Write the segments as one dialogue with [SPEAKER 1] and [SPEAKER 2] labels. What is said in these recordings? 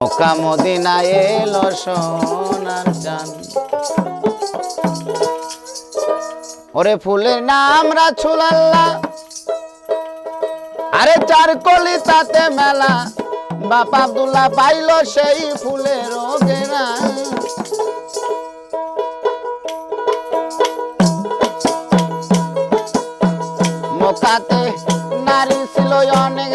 [SPEAKER 1] মক্কা এলো সোনার চান ওরে ফুলের নাম রাছুলাল্লা আরে চার কলি তাতে মেলা। বাপ পাইল সেই ফুলের রোগেরা মক্কাতে নারী ছিল অনেক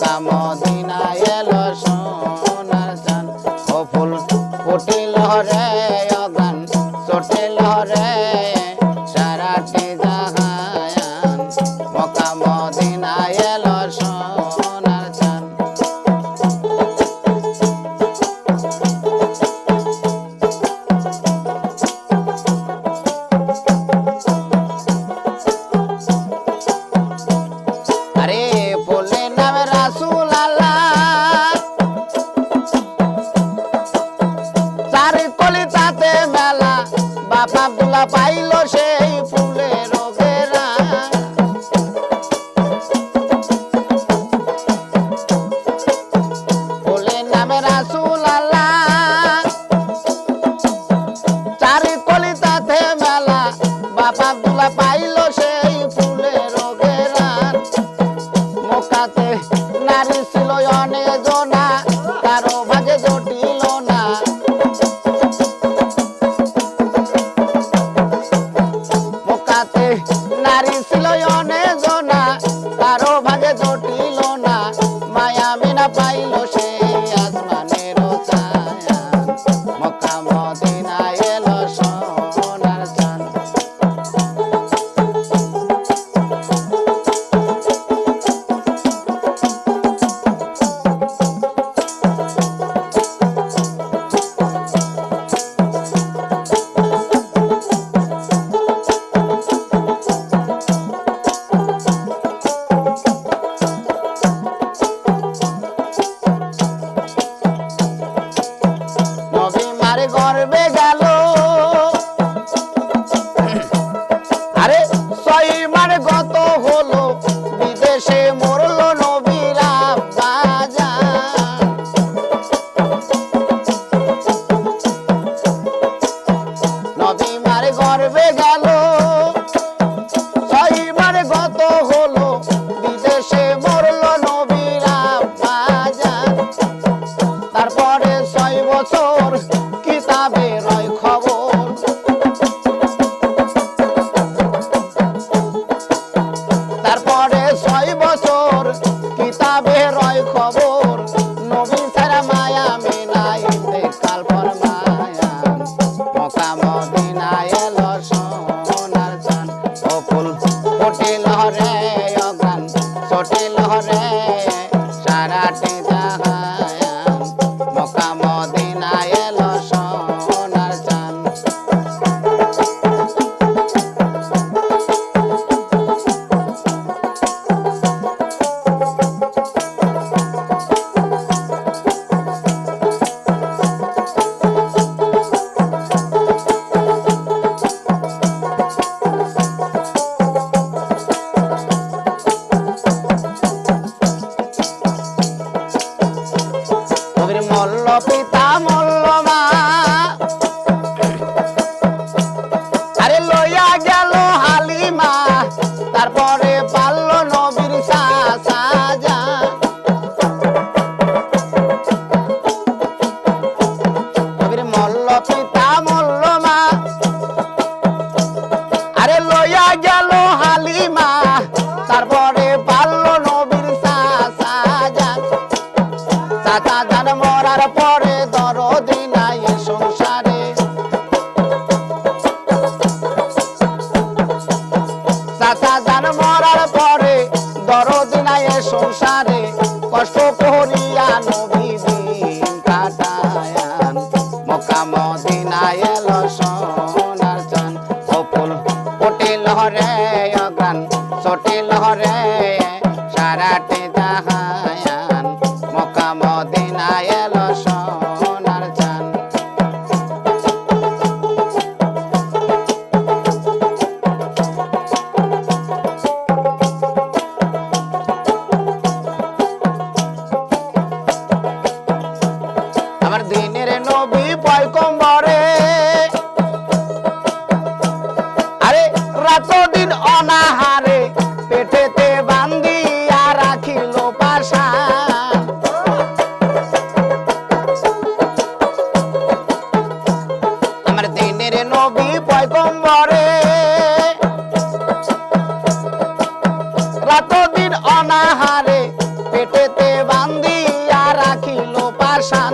[SPEAKER 1] মক্কা মদিনা এলো সোনার চান ও ফুল ফুটিল রে corazón. ঘর গর্বে গেল Come on, Nina, yeah. গেল হালিমা, তারপরে পারল নবীর সাজা নবীর মল্ল পিতা, মল্ল আরে লইয়া গেল হালিমা, তারপরে চাচা যান মরার পরে দরদ নাই সংসারে, কষ্ট করিয়া নবী দিন কাটায়ান। মক্কা মদিনায় এলো সোনার চান অপুল কোটিল হরে অগান সটিল হরে সারাটি অনাহারে পেটেতে বান্দিয়া রাখিল পাশান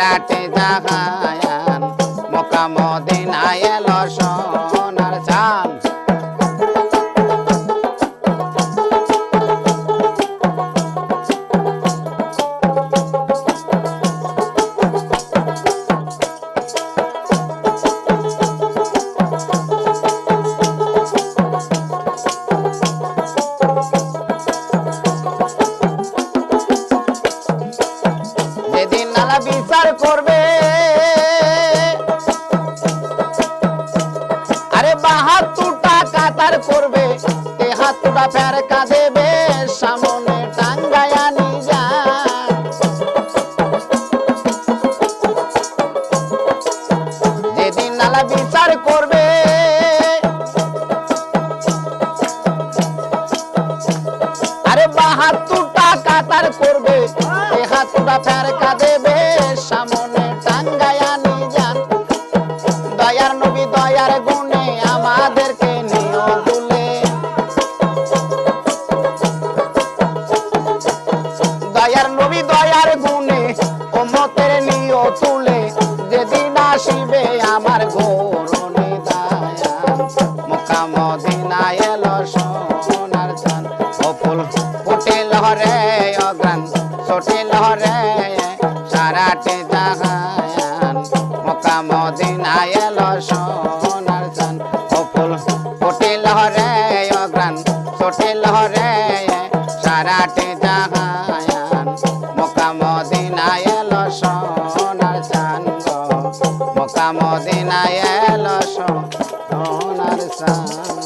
[SPEAKER 1] রাটে জাহায়ান মোকামদে i'm Namaste. সোনার চান